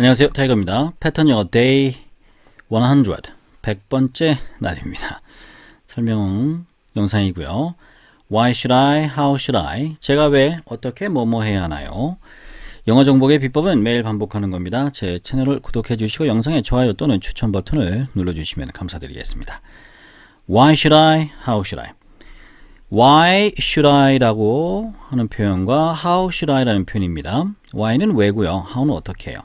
안녕하세요. 타이거입니다. 패턴 영어 데이 100 100번째 날입니다. 설명 영상이고요. Why should I? How should I? 제가 왜 어떻게 뭐뭐 해야 하나요? 영어 정복의 비법은 매일 반복하는 겁니다. 제 채널을 구독해 주시고 영상에 좋아요 또는 추천 버튼을 눌러 주시면 감사드리겠습니다. Why should I? How should I? Why should I라고 하는 표현과 How should I라는 표현입니다. Why는 왜고요. How는 어떻게 해요.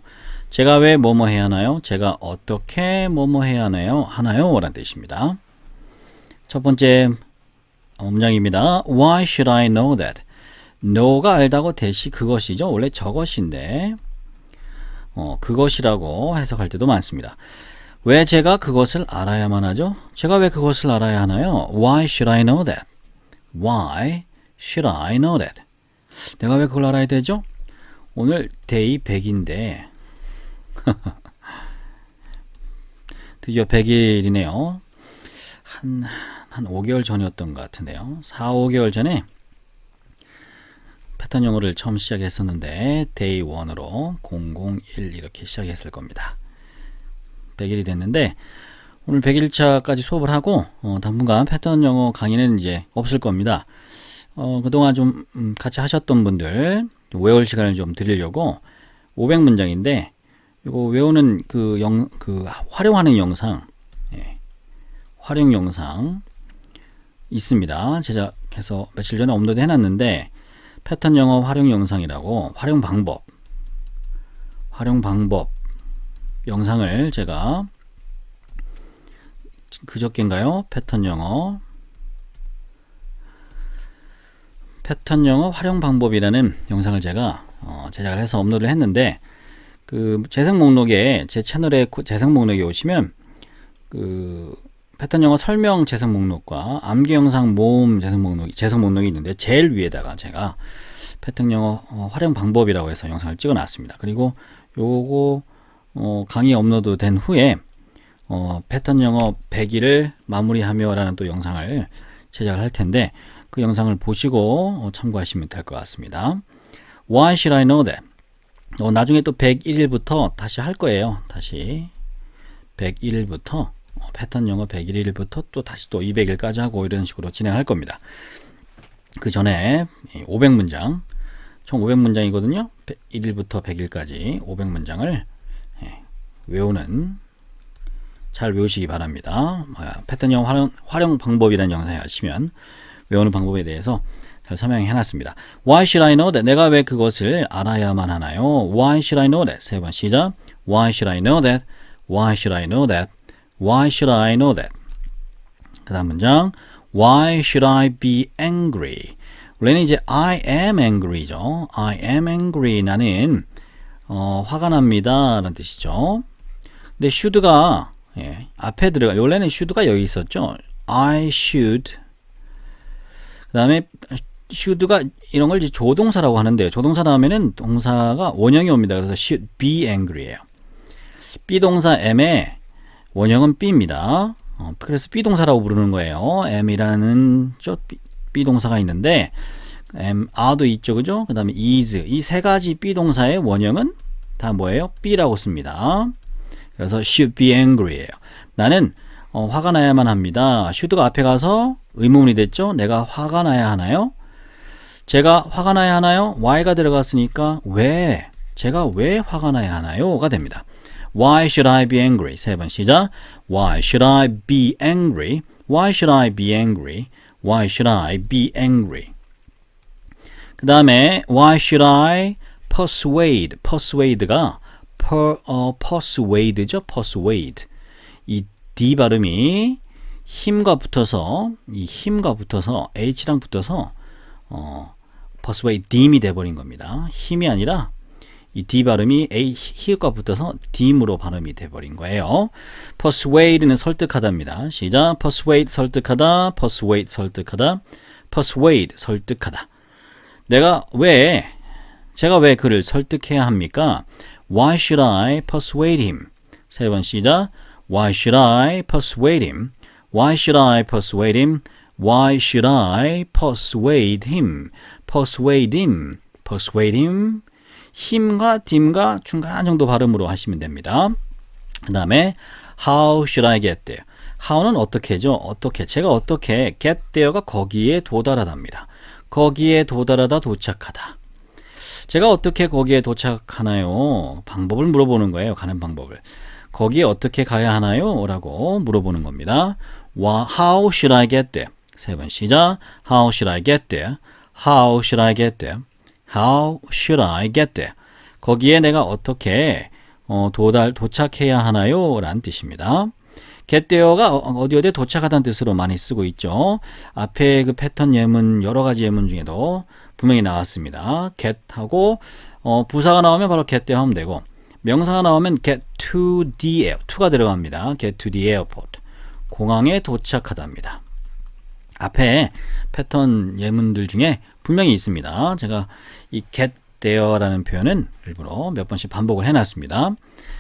제가 왜 뭐뭐 해야 하나요? 제가 어떻게 뭐뭐 해야 하나요? 하나요? 라는 뜻입니다. 첫 번째 문장입니다. Why should I know that? know가 알다고 대시 그것이죠. 원래 저것인데 어, 그것이라고 해석할 때도 많습니다. 왜 제가 그것을 알아야만 하죠? 제가 왜 그것을 알아야 하나요? Why should I know that? Why should I know that? 내가 왜 그걸 알아야 되죠? 오늘 데이 100인데 드디어 100일이네요. 한, 한 5개월 전이었던 것 같은데요. 4, 5개월 전에 패턴 영어를 처음 시작했었는데 데이 1으로 001 이렇게 시작했을 겁니다. 100일이 됐는데 오늘 100일차까지 수업을 하고 어, 당분간 패턴 영어 강의는 이제 없을 겁니다. 어, 그동안 좀 음, 같이 하셨던 분들 외울 시간을 좀 드리려고 500문장인데 이거 외우는 그 영, 그 활용하는 영상, 예, 활용 영상 있습니다. 제작해서 며칠 전에 업로드 해놨는데 패턴 영어 활용 영상이라고 활용 방법, 활용 방법 영상을 제가 그저께인가요? 패턴 영어 패턴 영어 활용 방법이라는 영상을 제가 어, 제작을 해서 업로드를 했는데 그 재생 목록에 제 채널에 재생 목록에 오시면 그 패턴 영어 설명 재생 목록과 암기 영상 모음 재생 목록 재생 목록이 있는데 제일 위에다가 제가 패턴 영어 어, 활용 방법이라고 해서 영상을 찍어 놨습니다. 그리고 요거 어, 강의 업로드 된 후에 어, 패턴 영어 100일을 마무리하며라는 또 영상을 제작을 할 텐데 그 영상을 보시고 어, 참고하시면 될 것 같습니다. Why should I know that? 어, 나중에 또 101일부터 다시 할 거예요. 다시 101일부터 어, 패턴 영어 101일부터 또 다시 또 200일까지 하고 이런 식으로 진행할 겁니다. 그 전에 500문장 총 500문장이거든요. 1일부터 100일까지 500문장을 예, 외우는 잘 외우시기 바랍니다. 패턴 영어 활용, 활용 방법이라는 영상에 하시면 외우는 방법에 대해서 잘 설명해 놨습니다. Why should I know that? 내가 왜 그것을 알아야만 하나요? Why should I know that? 세 번 시작. Why should I know that? Why should I know that? Why should I know that? 그 다음 문장. Why should I be angry? 원래는 이제 I am angry죠. I am angry. 나는 어, 화가 납니다. 라는 뜻이죠. 근데 should가 예, 앞에 들어가. 원래는 should가 여기 있었죠. I should. 그 다음에 should가 이런 걸 이제 조동사라고 하는데요. 조동사 다음에는 동사가 원형이 옵니다. 그래서 should be angry예요. 비동사 am의 원형은 be입니다. 어, 그래서 비동사라고 부르는 거예요. am이라는 저 비동사가 있는데 am, are도 있죠. 그죠? 그 다음에 is 이 세 가지 비동사의 원형은 다 뭐예요? be라고 씁니다. 그래서 should be angry예요. 나는 어, 화가 나야만 합니다. should가 앞에 가서 의문이 됐죠? 내가 화가 나야 하나요? 제가 화가 나야 하나요? why가 들어갔으니까 왜? 제가 왜 화가 나야 하나요? 가 됩니다. Why should I be angry? 세 번 시작. Why should I be angry? Why should I be angry? Why should I be angry? 그 다음에 Why should I persuade? persuade가 per, 어, persuade죠. persuade. 이 D 발음이 힘과 붙어서 이 힘과 붙어서 H랑 붙어서 어, persuade dim이 돼버린 겁니다. 힘이 아니라 이 D 발음이 A 히읗과 붙어서 dim으로 발음이 돼버린 거예요. persuade는 설득하다입니다. 시작. persuade 설득하다. persuade 설득하다. persuade 설득하다. 내가 왜 제가 왜 그를 설득해야 합니까? Why should I persuade him? 세 번 시작. Why should I persuade him? Why should I persuade him? Why should I persuade him? persuade him. persuade him. 힘과 딤과 중간 정도 발음으로 하시면 됩니다. 그 다음에 how should I get there? how는 어떻게죠? 어떻게 제가 어떻게 get there가 거기에 도달하답니다. 거기에 도달하다 도착하다. 제가 어떻게 거기에 도착하나요? 방법을 물어보는 거예요. 가는 방법을. 거기에 어떻게 가야 하나요? 라고 물어보는 겁니다. 와, how should I get there? 세 번 시작. How should I get there? How should I get there? How should I get there? 거기에 내가 어떻게 어, 도달 도착해야 하나요? 라는 뜻입니다. get there가 어- 어디 어디에 도착하다는 뜻으로 많이 쓰고 있죠. 앞에 그 패턴 예문 여러 가지 예문 중에도 분명히 나왔습니다. get하고 어, 부사가 나오면 바로 get there 하면 되고 명사가 나오면 get to the air, to가 들어갑니다. get to the airport. 공항에 도착하다입니다. 앞에 패턴 예문들 중에 분명히 있습니다. 제가 이 get there라는 표현은 일부러 몇 번씩 반복을 해놨습니다.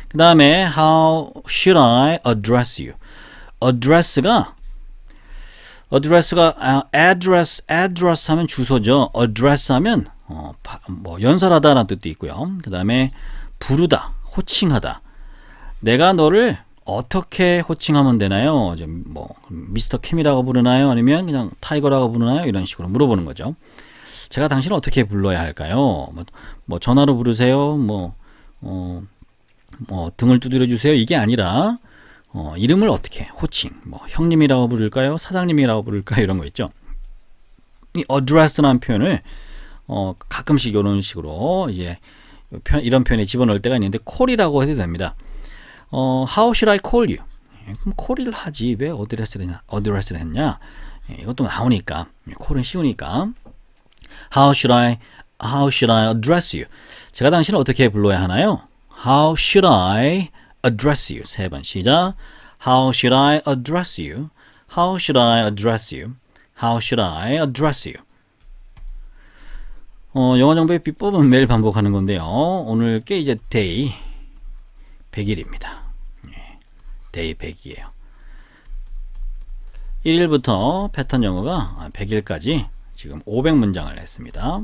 그 다음에 how should I address you? address가 address가 아, address address 하면 주소죠. address 하면 어, 바- 뭐 연설하다라는 뜻도 있고요. 그 다음에 부르다, 호칭하다. 내가 너를 어떻게 호칭하면 되나요? 좀뭐 미스터 킴이라고 부르나요? 아니면 그냥 타이거라고 부르나요? 이런 식으로 물어보는 거죠. 제가 당신을 어떻게 불러야 할까요? 뭐, 뭐 전화로 부르세요? 뭐, 어, 뭐 등을 두드려 주세요. 이게 아니라 어, 이름을 어떻게 호칭, 뭐 형님이라고 부를까요? 사장님이라고 부를까요? 이런 거 있죠. 이 address라는 표현을 어, 가끔씩 이런 식으로 이제 표- 이런 표현에 집어넣을 때가 있는데 call이라고 해도 됩니다. 어, how should I call you? 예, 그럼 call을 하지 왜 address를 했냐? address를 했냐? 예, 이것도 나오니까 예, call은 쉬우니까 How should I How should I address you? 제가 당신을 어떻게 불러야 하나요? How should I address you? 세 번 시작. How should I address you? How should I address you? How should I address you? 어, 영어 정보의 비법은 매일 반복하는 건데요. 오늘 게 이제 day 100일입니다. 예, day 100이에요. 1일부터 패턴 영어가 100일까지 지금 500문장을 했습니다.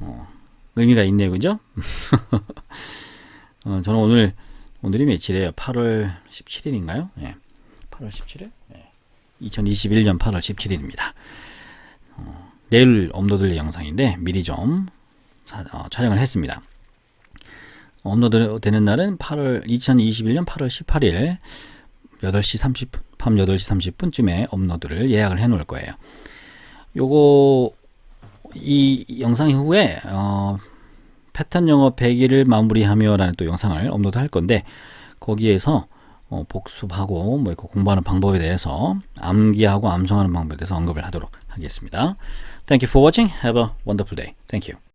어, 의미가 있네요, 그죠? 어, 저는 오늘 오늘이 며칠이에요? 8월 17일인가요? 예. 8월 17일? 예. 2021년 8월 17일입니다. 어, 내일 업로드될 영상인데 미리 좀 사- 어, 촬영을 했습니다. 업로드 되는 날은 8월 2021년 8월 18일 8시 30분 밤 8시 30분쯤에 업로드를 예약을 해 놓을 거예요. 요거 이 영상 후에 어, 패턴 영어 100일을 마무리하며라는 또 영상을 업로드 할 건데 거기에서 어, 복습하고 뭐 공부하는 방법에 대해서 암기하고 암송하는 방법에 대해서 언급을 하도록 하겠습니다. Thank you for watching. Have a wonderful day. Thank you.